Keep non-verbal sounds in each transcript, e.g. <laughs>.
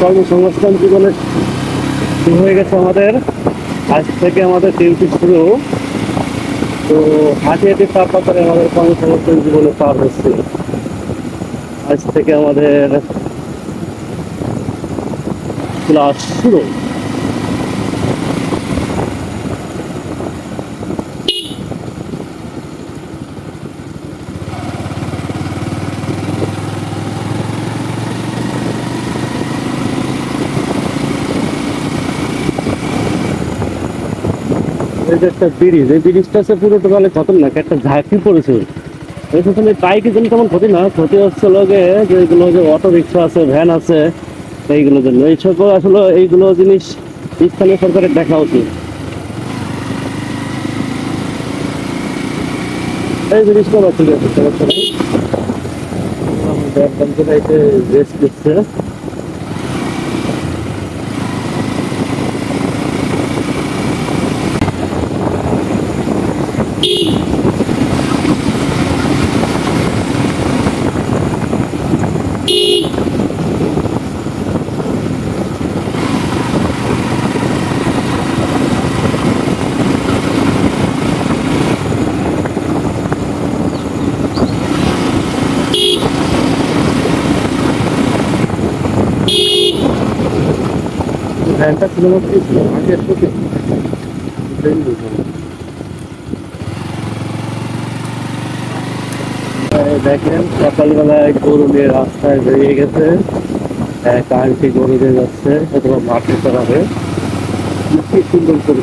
কর্মসংস্থান জীবনে শুরু হয়ে গেছে আমাদের। আজ থেকে আমাদের ডিউটি শুরু। তো হাঁটি হাঁটি পার পাতারে আমাদের কর্মসংস্থান জীবনে পার হচ্ছে। আজ থেকে আমাদের ক্লাস শুরু। একটা ব্রিজ, এই ব্রিজটা আছে পুরো টোটালে খতরনাক একটা ঝাঁকি পড়েছে। এই পেছনে বাইকে জন্য তেমন ক্ষতি না, ক্ষতি হচ্ছে লোকে যে এগুলো যে অটো রিক্সা আছে ভ্যান আছে এইগুলোর জন্য। এই সকল আসলে এইগুলো জিনিস স্থানীয় সরকারের দেখা উচিত। এই জিনিসটা ঠিক রেস্ট দিচ্ছে ভ্যানটা সিনেমা ছিল আগে একটু দেখেন, সকালবেলায় গরু নিয়ে রাস্তায় বেরিয়ে গেছে। এক আন্টি গরু নিয়ে যাচ্ছে অথবা মাঠে চড়াবে কি সুন্দর করে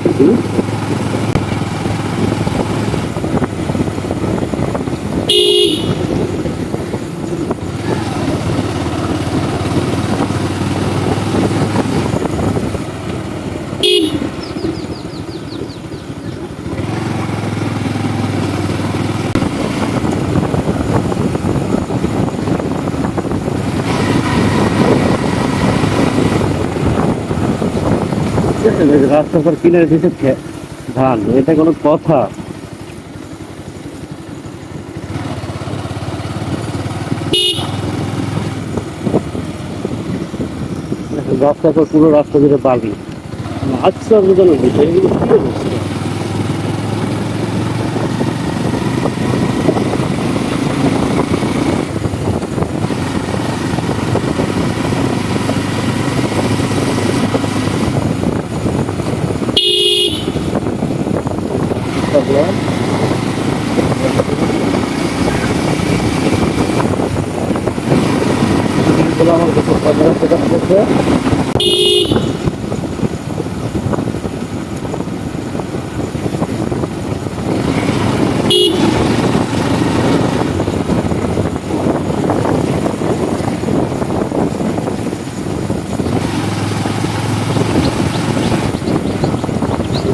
শুধু রাস্তার পর কিনে রেখেছে ধান, এটা কোনো কথা? রাস্তার পর পুরো রাস্তা জুড়ে বালি আচ্ছা বোঝানো এগুলো এগুলো আমার কাছে পনেরো টাকা পড়ছে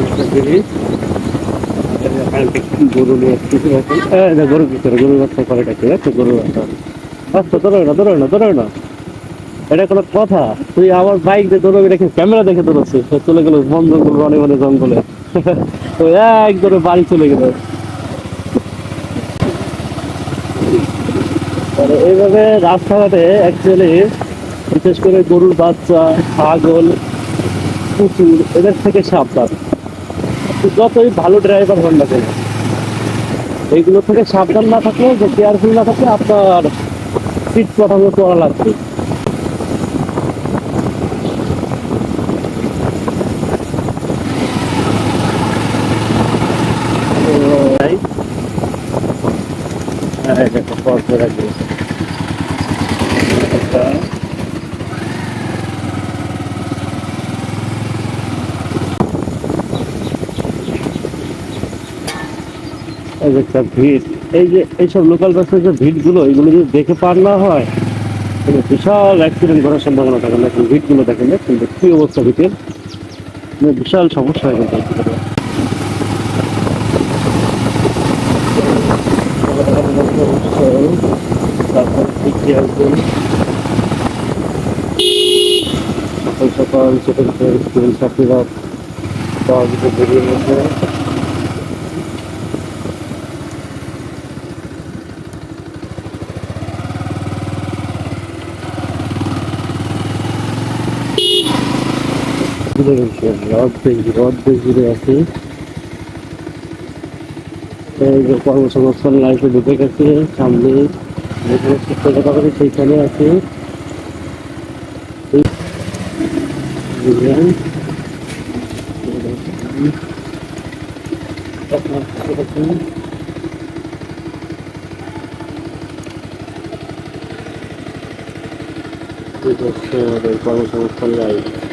একটা জিনিস গরু নিয়ে গরু কি করে গরু বাচ্চা করে ডাকে দেখছ গরু বাচ্চা আচ্ছা ধরো না ধরো না ধরো না। এটা কোনো কথা? তুই আমার বাইক দিয়ে দৌড়বি রেখে ক্যামেরা দেখে দৌড়াচ্ছিস চলে গেল বন্ধ করব অনেক অনেক জঙ্গলে। <laughs> তো এক ধরে বাড়ি চলে গেল। এইভাবে রাস্তাঘাটে অ্যাকচুয়ালি বিশেষ করে গরুর বাচ্চা, ছাগল, কুকুর, এদের থেকে সাবধান। যতই ভালো ড্রাইভার হন না কেন এইগুলো থেকে সাবধান না থাকলে যে কেয়ারফুল না থাকলে আপনার সিট মতো করা লাগবে Right? হ্যাঁ, এটা একটা পথ ধরে রাখবে। এটা এই যে একটা ভিড়। এই যে এইসব লোকাল বাসের যে ভিড়গুলো, এগুলো যদি দেখে পার না হয় বিশাল অ্যাক্সিডেন্ট করার সম্ভাবনা থাকে। না এখন ভিড়গুলো দেখেন কিন্তু কি অবস্থা ভিড়ের? মানে বিশাল সমস্যা হয়ে গেছে। সকাল সকাল ছোট ছোট ঘুরে গেছে ঘুরে অর্ধেক ঘুরে আছি কর্মসংস্থান লাইফে ঢুকে গেছে, সামনে যেখানে শিক্ষকতা করি সেইখানে আছে। কর্মসংস্থান লাইফ।